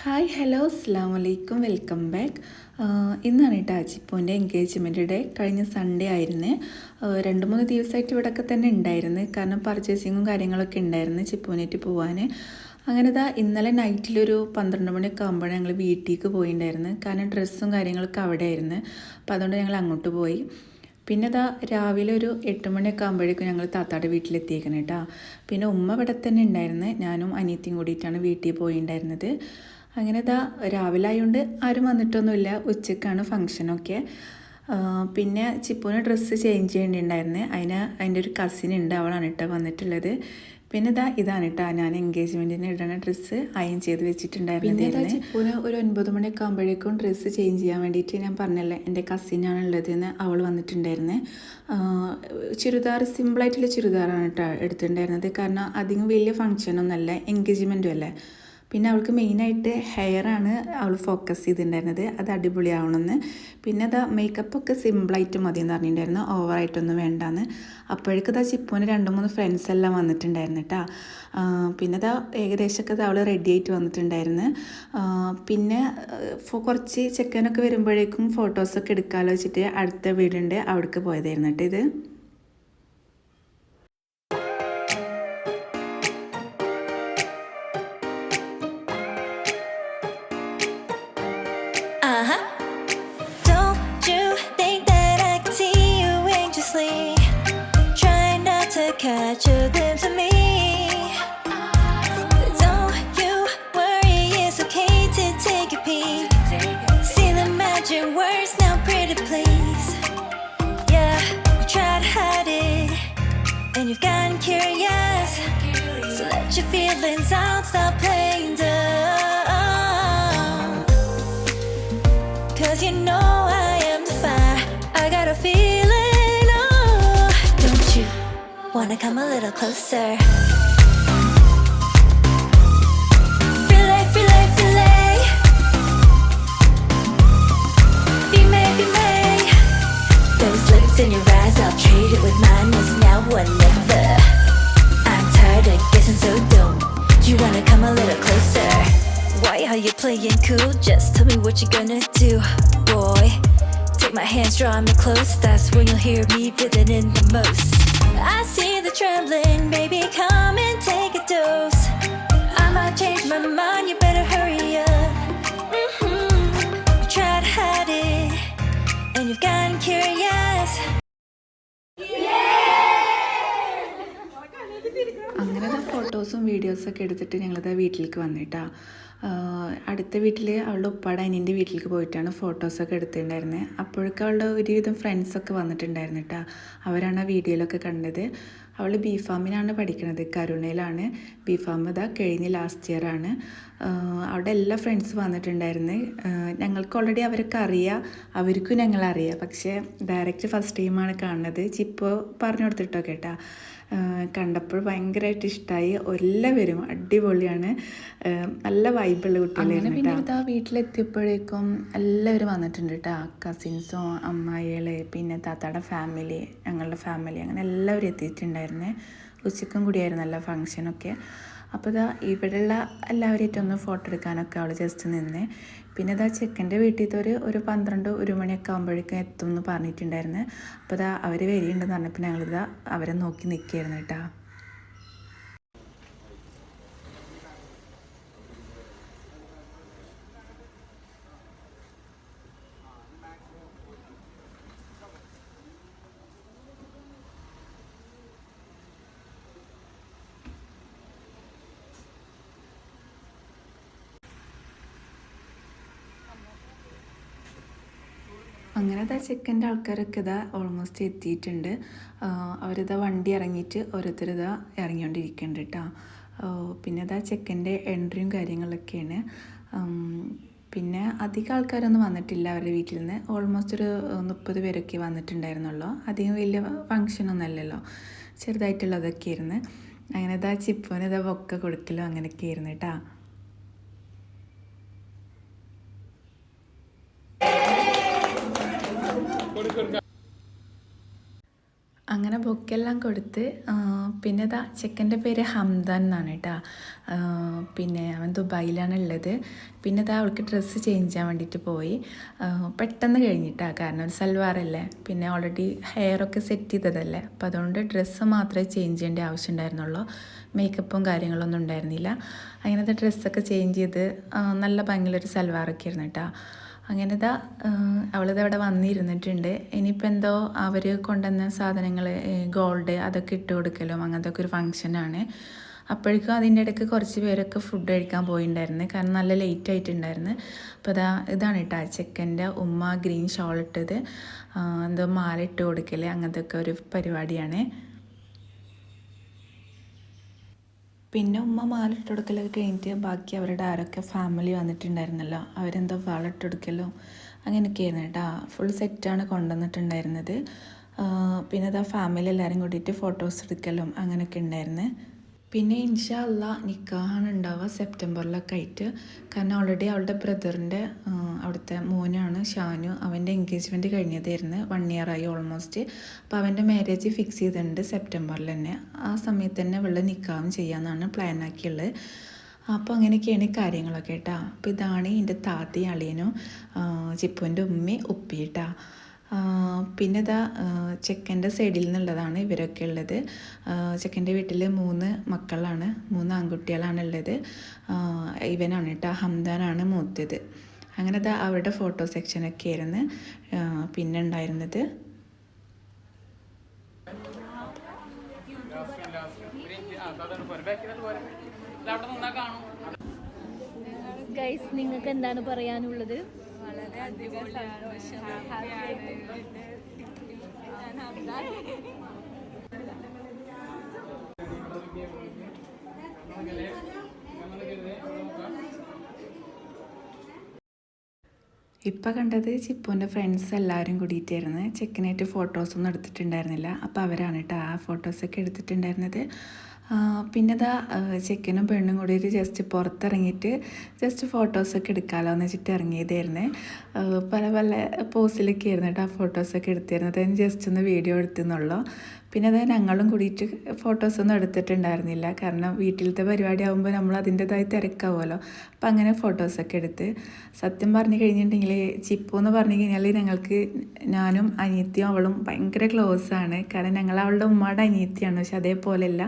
Hi hello അസ്സാം വലൈക്കും welcome back ഇന്നാണ് കേട്ടോ അജിപ്പോന്റെ എൻഗേജ്മെന്റ് ഡേ കഴിഞ്ഞ സൺഡേ ആയിരുന്നു. രണ്ട് മൂന്ന് ദിവസമായിട്ട് ഇവിടെയൊക്കെ തന്നെ ഉണ്ടായിരുന്നു. കാരണം പർച്ചേസിങ്ങും കാര്യങ്ങളൊക്കെ ഉണ്ടായിരുന്നു ചിപ്പൂനേറ്റ് പോകാൻ അങ്ങനെ ഇതാ ഇന്നലെ നൈറ്റിലൊരു പന്ത്രണ്ട് മണിയൊക്കെ ആകുമ്പോഴാണ് ഞങ്ങൾ വീട്ടിലേക്ക് പോയിണ്ടായിരുന്നു. കാരണം ഡ്രസ്സും കാര്യങ്ങളൊക്കെ അവിടെ ആയിരുന്നു അപ്പോൾ അതുകൊണ്ട് ഞങ്ങൾ അങ്ങോട്ട് പോയി. പിന്നെ ഇതാ രാവിലെ ഒരു എട്ട് മണിയൊക്കെ ആകുമ്പോഴേക്കും ഞങ്ങൾ താത്താടെ വീട്ടിലെത്തിയേക്കണം കേട്ടോ പിന്നെ ഉമ്മ ഇവിടെ തന്നെ ഉണ്ടായിരുന്നു. ഞാനും അനിയത്തിയും കൂടിയിട്ടാണ് വീട്ടിൽ പോയിണ്ടായിരുന്നത്. അങ്ങനെ ഇതാ രാവിലെ ആയതുകൊണ്ട് ആരും വന്നിട്ടൊന്നുമില്ല. ഉച്ചക്കാണ് ഫങ്ഷനൊക്കെ പിന്നെ ചിപ്പുവിന് ഡ്രസ്സ് ചേഞ്ച് ചെയ്യേണ്ടിണ്ടായിരുന്നു. അതിന് അതിന്റെ ഒരു കസിൻ ഉണ്ട് അവളാണ് കേട്ടോ വന്നിട്ടുള്ളത്. പിന്നെ ഇതാ ഇതാണ് കേട്ടോ ഞാൻ എൻഗേജ്മെന്റിന് ഇടണ ഡ്രസ്സ്. അയൺ ചെയ്ത് വെച്ചിട്ടുണ്ടായിരുന്നു പിന്നെ ചിപ്പുവിന് ഒരു ഒൻപത് മണിയൊക്കെ ആകുമ്പോഴേക്കും ഡ്രസ്സ് ചേഞ്ച് ചെയ്യാൻ വേണ്ടിയിട്ട് ഞാൻ പറഞ്ഞല്ലേ എന്റെ കസിനാണ് ഉള്ളതെന്ന് അവൾ വന്നിട്ടുണ്ടായിരുന്നു. ചുരിദാർ സിമ്പിളായിട്ടുള്ള ചുരിദാറാണ് കേട്ടോ എടുത്തിട്ടുണ്ടായിരുന്നത്. കാരണം അധികം വലിയ ഫങ്ഷനൊന്നുമല്ല എൻഗേജ്മെന്റും അല്ലേ? പിന്നെ അവൾക്ക് മെയിനായിട്ട് ഹെയറാണ് അവൾ ഫോക്കസ് ചെയ്തിട്ടുണ്ടായിരുന്നത്. അത് അടിപൊളിയാവണമെന്ന്. പിന്നെ അതാ മേക്കപ്പൊക്കെ സിമ്പിളായിട്ട് മതി എന്ന് പറഞ്ഞിട്ടുണ്ടായിരുന്നു. ഓവറായിട്ടൊന്നും വേണ്ടാന്ന്. അപ്പോഴേക്കും ഇതാ ചിപ്പൂന് രണ്ട് മൂന്ന് ഫ്രണ്ട്സ് എല്ലാം വന്നിട്ടുണ്ടായിരുന്നു കേട്ടോ പിന്നെ ഇതാ ഏകദേശമൊക്കെ അവൾ റെഡി ആയിട്ട് വന്നിട്ടുണ്ടായിരുന്നു. പിന്നെ കുറച്ച് ചെക്കനൊക്കെ വരുമ്പോഴേക്കും ഫോട്ടോസൊക്കെ എടുക്കാമല്ലോ വെച്ചിട്ട് അടുത്ത വീടുണ്ട്. അവിടേക്ക് പോയതായിരുന്നു കേട്ടോ ഇത്. To catch a glimpse me. Don't you worry, it's okay to take a peek. See the magic words now, pretty please. Yeah, you to hide it, and you've gotten curious. So let your feelings out, stop playing dumb. Come a little closer? Fillet, fillet, fillet. Be may, be may. Those lips in your eyes, I'll trade it with mine. It's now or never. I'm tired of guessing, so don't you wanna come a little closer? Why are you playing cool? Just tell me what you're gonna do, boy. Take my hands, draw me close. That's when you'll hear me breathing in the most. I see the trembling, baby. Come and take a dose. I might change my mind. You better hurry up. hmm You try to hide it, and you've gotten curious. ഫോട്ടോസും വീഡിയോസൊക്കെ എടുത്തിട്ട് ഞങ്ങളത് വീട്ടിലേക്ക് വന്നിട്ടാ. അടുത്ത വീട്ടിൽ അവളുടെ ഉപ്പാടെ അനിയന്റെ വീട്ടിലേക്ക് പോയിട്ടാണ് ഫോട്ടോസൊക്കെ എടുത്തിട്ടുണ്ടായിരുന്നത് അപ്പോഴൊക്കെ അവളുടെ ഒരുവിധം ഫ്രണ്ട്സൊക്കെ വന്നിട്ടുണ്ടായിരുന്നു കേട്ടോ അവരാണ് ആ വീഡിയോയിലൊക്കെ കണ്ടത്. അവൾ ബി ഫാമിനാണ് പഠിക്കുന്നത് കരുണയിലാണ്. ബി ഫാം ഇതാ കഴിഞ്ഞ ലാസ്റ്റ് ഇയറാണ് അവിടെ എല്ലാ ഫ്രണ്ട്സ് വന്നിട്ടുണ്ടായിരുന്നു. ഞങ്ങൾക്ക് ഓൾറെഡി അവരൊക്കെ അറിയാം. അവർക്കും ഞങ്ങളറിയാം. പക്ഷേ ഡയറക്റ്റ് ഫസ്റ്റ് ടൈമാണ് കാണുന്നത്. ചിപ്പോ പറഞ്ഞു കൊടുത്തിട്ടോ കേട്ടാ. കണ്ടപ്പോൾ ഭയങ്കരമായിട്ട് ഇഷ്ടമായി എല്ലാവരും അടിപൊളിയാണ്. നല്ല വൈബുള്ള കുട്ടികളായിരുന്നു പിന്നെ ഇതാ വീട്ടിലെത്തിയപ്പോഴേക്കും എല്ലാവരും വന്നിട്ടുണ്ട് കേട്ടോ. കസിൻസോ അമ്മായികൾ പിന്നെ താത്താടെ ഫാമിലി ഞങ്ങളുടെ ഫാമിലി അങ്ങനെ എല്ലാവരും എത്തിയിട്ടുണ്ടായിരുന്നേ. ഉച്ചക്കും കൂടിയായിരുന്നല്ലോ ഫങ്ഷനൊക്കെ അപ്പോൾ ഇതാ ഇവിടെയുള്ള എല്ലാവരെയായിട്ടും ഒന്ന് ഫോട്ടോ എടുക്കാനൊക്കെ അവൾ ജസ്റ്റ് നിന്നേ. പിന്നെ ഇതാ ചെക്കന്റെ വീട്ടിൽ ഒരു ഒരു പന്ത്രണ്ട് ഒരു മണിയൊക്കെ ആകുമ്പോഴേക്കും എത്തും എന്ന് പറഞ്ഞിട്ടുണ്ടായിരുന്നു. അപ്പോൾ ഇതാ അവർ വരികയുണ്ടെന്ന് പറഞ്ഞപ്പോൾ ഞങ്ങളിതാ അവരെ നോക്കി നിൽക്കുകയായിരുന്നു കേട്ടോ. അങ്ങനെ ദാ ചെക്കന്റെ ആൾക്കാരൊക്കെ ഇതാ ഓൾമോസ്റ്റ് എത്തിയിട്ടുണ്ട്. അവരിതാ വണ്ടി ഇറങ്ങിയിട്ട് ഓരോരുത്തർ ഇതാ ഇറങ്ങിക്കൊണ്ടിരിക്കുന്നുണ്ട് കേട്ടോ പിന്നെ ഇതാ ചെക്കന്റെ എൻട്രിയും കാര്യങ്ങളൊക്കെയാണ്. പിന്നെ അധികം ആൾക്കാരൊന്നും വന്നിട്ടില്ല അവരുടെ വീട്ടിൽ നിന്ന് ഓൾമോസ്റ്റ് ഒരു മുപ്പത് പേരൊക്കെ വന്നിട്ടുണ്ടായിരുന്നുള്ളൂ. അധികം വലിയ ഫങ്ഷനൊന്നും അല്ലല്ലോ. ചെറുതായിട്ടുള്ളതൊക്കെ ആയിരുന്നു അങ്ങനെ ഇതാ ചിപ്പുവിന് ഇതാ ബൊക്ക കൊടുക്കലോ അങ്ങനെയൊക്കെ ആയിരുന്നു കേട്ടോ അങ്ങനെ ബുക്കെല്ലാം കൊടുത്ത് പിന്നെ ഇതാ ചെക്കന്റെ പേര് ഹംദാൻ എന്നാണ് കേട്ടോ. പിന്നെ അവൻ ദുബായിലാണ് ഉള്ളത്. പിന്നെ ഇതാ അവൾക്ക് ഡ്രസ്സ് ചേഞ്ച് ചെയ്യാൻ വേണ്ടിയിട്ട് പോയി. പെട്ടെന്ന് കഴിഞ്ഞിട്ടാ. കാരണം ഒരു സൽവാറല്ലേ. പിന്നെ ഓൾറെഡി ഹെയറൊക്കെ സെറ്റ് ചെയ്തതല്ലേ. അപ്പം അതുകൊണ്ട് ഡ്രസ്സ് മാത്രമേ ചേഞ്ച് ചെയ്യേണ്ട ആവശ്യം ഉണ്ടായിരുന്നുള്ളൂ. മേക്കപ്പും കാര്യങ്ങളൊന്നും ഉണ്ടായിരുന്നില്ല. അങ്ങനത്തെ ഡ്രസ്സൊക്കെ ചേഞ്ച് ചെയ്ത് നല്ല ഭംഗിയുള്ളൊരു സൽവാറൊക്കെ ആയിരുന്നു കേട്ടോ. അങ്ങനെ ഇതാ അവളിത് അവിടെ വന്നിരുന്നിട്ടുണ്ട്. ഇനിയിപ്പോൾ എന്തോ അവർ കൊണ്ടുവന്ന സാധനങ്ങൾ ഗോൾഡ് അതൊക്കെ ഇട്ട് കൊടുക്കലും അങ്ങനത്തെ ഒക്കെ ഒരു ഫങ്ഷനാണ് അപ്പോഴേക്കും അതിന്റെ ഇടയ്ക്ക് കുറച്ച് പേരൊക്കെ ഫുഡ് കഴിക്കാൻ പോയിണ്ടായിരുന്നു. കാരണം നല്ല ലേറ്റ് ആയിട്ടുണ്ടായിരുന്നു. അപ്പോൾ അതാ ഇതാണ് കേട്ടോ ചെക്കന്റെ ഉമ്മ ഗ്രീൻ ഷോൾ ഇട്ടത്. എന്തോ മാല ഇട്ട് കൊടുക്കൽ അങ്ങനത്തെ ഒക്കെ ഒരു പരിപാടിയാണ്. പിന്നെ ഉമ്മ മാലിട്ടൊടുക്കലൊക്കെ കഴിഞ്ഞിട്ട് ബാക്കി അവരുടെ ആരൊക്കെ ഫാമിലി വന്നിട്ടുണ്ടായിരുന്നല്ലോ അവരെന്തോ വാളിട്ട് കൊടുക്കലോ അങ്ങനെയൊക്കെയായിരുന്നു കേട്ടോ. ഫുൾ സെറ്റാണ് കൊണ്ടുവന്നിട്ടുണ്ടായിരുന്നത്. പിന്നെ അതാ ഫാമിലി എല്ലാവരും കൂടിയിട്ട് ഫോട്ടോസ് എടുക്കലും അങ്ങനെയൊക്കെ ഉണ്ടായിരുന്നു. പിന്നെ ഇൻഷാ അല്ല നിക്കാഹാണ് ഉണ്ടാവുക സെപ്റ്റംബറിലൊക്കെ ആയിട്ട്. കാരണം ഓൾറെഡി അവളുടെ ബ്രദറിന്റെ അവിടുത്തെ മോനാണ് ഷാനു. അവന്റെ എൻഗേജ്മെന്റ് കഴിഞ്ഞതായിരുന്നു വൺ ആയി ഓൾമോസ്റ്റ് അപ്പോൾ അവന്റെ മാരേജ് ഫിക്സ് ചെയ്തിട്ടുണ്ട് സെപ്റ്റംബറിൽ തന്നെ. ആ സമയത്ത് തന്നെ വെള്ളം നിക്കാവും ചെയ്യാമെന്നാണ് പ്ലാൻ ആക്കിയുള്ളത് അപ്പോൾ അങ്ങനെയൊക്കെയാണ് കാര്യങ്ങളൊക്കെ കേട്ടോ. അപ്പോൾ ഇതാണ് എന്റെ താത്തയും അളിയനും ചിപ്പുവിന്റെ ഉമ്മയും ഉപ്പിട്ടാ പിന്നെ ഇതാ ചെക്കന്റെ സൈഡിൽ നിന്നുള്ളതാണ് ഇവരൊക്കെ ഉള്ളത്. ചെക്കന്റെ വീട്ടിൽ മൂന്ന് മക്കളാണ് മൂന്ന് ആൺകുട്ടികളാണ് ഉള്ളത് ഇവനാണ് കേട്ടോ ഹംദാനാണ് മൂത്തത്. അങ്ങനെ ഇതാ അവരുടെ ഫോട്ടോ സെക്ഷനൊക്കെ ആയിരുന്നു പിന്നെ ഉണ്ടായിരുന്നത് ഗൈസ് നിങ്ങൾക്ക് എന്താണ് പറയാനുള്ളത്? ഇപ്പം കണ്ടത് ചിപ്പുവിന്റെ ഫ്രണ്ട്സ് എല്ലാവരും കൂടിയിട്ടായിരുന്നു. ചെക്കനായിട്ട് ഫോട്ടോസൊന്നും എടുത്തിട്ടുണ്ടായിരുന്നില്ല. അപ്പോൾ അവരാണ് കേട്ടോ ആ ഫോട്ടോസൊക്കെ എടുത്തിട്ടുണ്ടായിരുന്നത്. പിന്നെ ഇതാ ചെക്കനും പെണ്ണും കൂടി ഒരു ജസ്റ്റ് പുറത്തിറങ്ങിയിട്ട് ജസ്റ്റ് ഫോട്ടോസൊക്കെ എടുക്കാമല്ലോ എന്ന് വെച്ചിട്ട് ഇറങ്ങിയതായിരുന്നു. പല പല പോസിലൊക്കെ ആയിരുന്നു കേട്ടോ ആ ഫോട്ടോസൊക്കെ എടുത്തിരുന്നത്. അതിന് ജസ്റ്റ് ഒന്ന് വീഡിയോ എടുത്തെന്നുള്ളൂ. പിന്നെ അത് ഞങ്ങളും കൂടിയിട്ട് ഫോട്ടോസൊന്നും എടുത്തിട്ടുണ്ടായിരുന്നില്ല. കാരണം വീട്ടിലത്തെ പരിപാടി ആകുമ്പോൾ നമ്മൾ അതിന്റെതായി തിരക്കാവുമല്ലോ. അപ്പം അങ്ങനെ ഫോട്ടോസൊക്കെ എടുത്ത് സത്യം പറഞ്ഞു കഴിഞ്ഞിട്ടുണ്ടെങ്കിൽ ചിപ്പു എന്ന് പറഞ്ഞു കഴിഞ്ഞാൽ ഞങ്ങൾക്ക് ഞാനും അനിയത്തിയും അവളും ഭയങ്കര ക്ലോസ് ആണ്. കാരണം ഞങ്ങൾ അവളുടെ ഉമ്മയുടെ അനിയത്തിയാണ്. പക്ഷെ അതേപോലെയല്ല.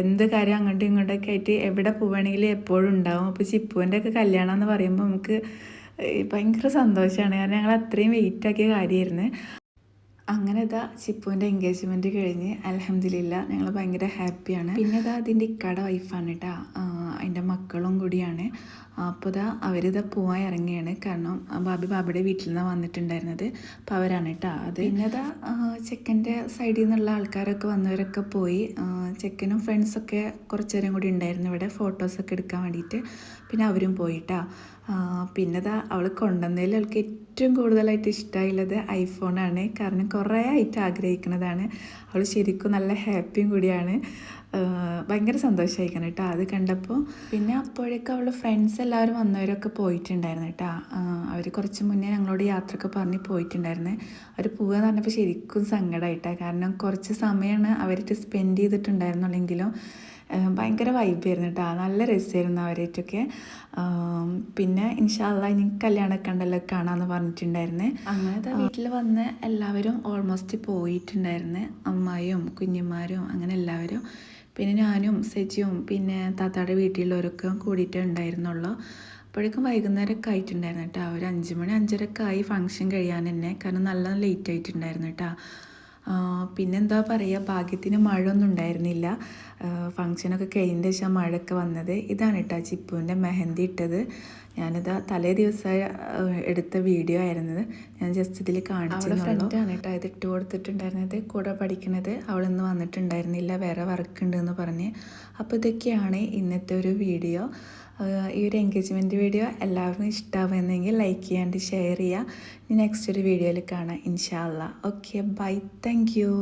എന്ത് കാര്യം അങ്ങോട്ടും ഇങ്ങോട്ടൊക്കെ ആയിട്ട് എവിടെ പോവുകയാണെങ്കിലും എപ്പോഴും ഉണ്ടാവും. അപ്പോൾ ചിപ്പുവിന്റെ ഒക്കെ കല്യാണം എന്ന് പറയുമ്പോൾ നമുക്ക് ഭയങ്കര സന്തോഷമാണ്. കാരണം ഞങ്ങൾ അത്രയും വെയിറ്റ് ആക്കിയ കാര്യമായിരുന്നു അങ്ങനെ ഇതാ ചിപ്പുവിന്റെ എൻഗേജ്മെന്റ് കഴിഞ്ഞ് അലഹമില്ല ഞങ്ങൾ ഭയങ്കര ഹാപ്പിയാണ് പിന്നെ ഇതാ അതിന്റെ ഇക്കട വൈഫാണ് കേട്ടോ അതിന്റെ മക്കളും കൂടിയാണ്. അപ്പോൾ ഇതാ അവരിതാ പോവാൻ ഇറങ്ങിയാണ്. കാരണം ബാബി ബാബിയുടെ വീട്ടിൽ നിന്നാണ് വന്നിട്ടുണ്ടായിരുന്നത്. അപ്പോൾ അവരാണ് കേട്ടോ അത്. പിന്നെ ഇതാ ചെക്കന്റെ സൈഡിൽ നിന്നുള്ള ആൾക്കാരൊക്കെ വന്നവരൊക്കെ പോയി. ചെക്കനും ഫ്രണ്ട്സൊക്കെ കുറച്ച് നേരം കൂടി ഉണ്ടായിരുന്നു ഇവിടെ. ഫോട്ടോസൊക്കെ എടുക്കാൻ വേണ്ടിയിട്ട് പിന്നെ അവരും പോയിട്ടാ. പിന്നെ ഇതാ അവൾ കൊണ്ടുവന്നതിൽ അവൾക്ക് ഏറ്റവും കൂടുതലായിട്ട് ഇഷ്ടമായുള്ളത് ഐഫോണാണ്. കാരണം കുറേ ആയിട്ട് ആഗ്രഹിക്കുന്നതാണ്. അവൾ ശരിക്കും നല്ല ഹാപ്പിയും കൂടിയാണ്. ഭയങ്കര സന്തോഷമായിരിക്കണം കേട്ടോ അത് കണ്ടപ്പോൾ. പിന്നെ അപ്പോഴേക്കും അവളുടെ ഫ്രണ്ട്സ് എല്ലാവരും വന്നവരൊക്കെ പോയിട്ടുണ്ടായിരുന്നു കേട്ടോ. അവർ കുറച്ച് മുന്നേ ഞങ്ങളോട് യാത്രയൊക്കെ പറഞ്ഞ് പോയിട്ടുണ്ടായിരുന്നു. അവർ പോവുക എന്ന് പറഞ്ഞപ്പോൾ ശരിക്കും സങ്കടമായിട്ടാണ് കാരണം കുറച്ച് സമയമാണ് അവരിട്ട് സ്പെൻഡ് ചെയ്തിട്ടുണ്ടായിരുന്നുള്ളെങ്കിലും ഭയങ്കര വൈബായിരുന്നു കേട്ടോ നല്ല രസമായിരുന്നു അവരായിട്ടൊക്കെ. പിന്നെ ഇൻഷാല്ല ഇനി കല്യാണമൊക്കെ ഉണ്ടല്ലോ കാണാമെന്ന് പറഞ്ഞിട്ടുണ്ടായിരുന്നേ. അങ്ങനത്തെ വീട്ടിൽ വന്ന് എല്ലാവരും ഓൾമോസ്റ്റ് പോയിട്ടുണ്ടായിരുന്നു. അമ്മായും കുഞ്ഞുമാരും അങ്ങനെ എല്ലാവരും. പിന്നെ ഞാനും സെജിയും പിന്നെ താത്താടെ വീട്ടിലുള്ളവരൊക്കെ കൂടിയിട്ടേ ഉണ്ടായിരുന്നുള്ളൂ. അപ്പോഴേക്കും വൈകുന്നേരമൊക്കെ ആയിട്ടുണ്ടായിരുന്നു കേട്ടോ ഒരു അഞ്ച് മണി അഞ്ചരയൊക്കെ ആയി ഫംഗ്ഷൻ കഴിയാൻ തന്നെ. കാരണം നല്ല ലേറ്റ് ആയിട്ടുണ്ടായിരുന്നു കേട്ടോ പിന്നെന്താ പറയുക ഭാഗ്യത്തിന് മഴ ഒന്നും ഉണ്ടായിരുന്നില്ല ഫങ്ഷനൊക്കെ ഫംഗ്ഷനൊക്കെ കഴിഞ്ഞ ശേഷം മഴയൊക്കെ വന്നത്. ഇതാണ് കേട്ടോ ചിപ്പുവിന്റെ മെഹന്തി ഇട്ടത്. ഞാനിതാ തലേ ദിവസമായി എടുത്ത വീഡിയോ ആയിരുന്നത്. ഞാൻ ജസ്റ്റ് ഇതിൽ കാണിച്ചു ഫ്രണ്ടാണ് കേട്ടോ. ഇത് ഇട്ട് കൊടുത്തിട്ടുണ്ടായിരുന്നത്. കൂടെ പഠിക്കുന്നത് അവളിന്ന് വന്നിട്ടുണ്ടായിരുന്നില്ല. വേറെ വർക്ക് ഉണ്ട് എന്ന് പറഞ്ഞ്. അപ്പോൾ ഇതൊക്കെയാണ് ഇന്നത്തെ ഒരു വീഡിയോ. ഈ ഒരു എൻഗേജ്മെന്റ് വീഡിയോ എല്ലാവർക്കും ഇഷ്ടമാവുന്നെങ്കിൽ ലൈക്ക് ചെയ്യാണ്ട് ഷെയർ ചെയ്യുക. ഇനി നെക്സ്റ്റ് ഒരു വീഡിയോയിൽ കാണാം ഇൻഷാല്ല ഓക്കെ ബൈ താങ്ക് യു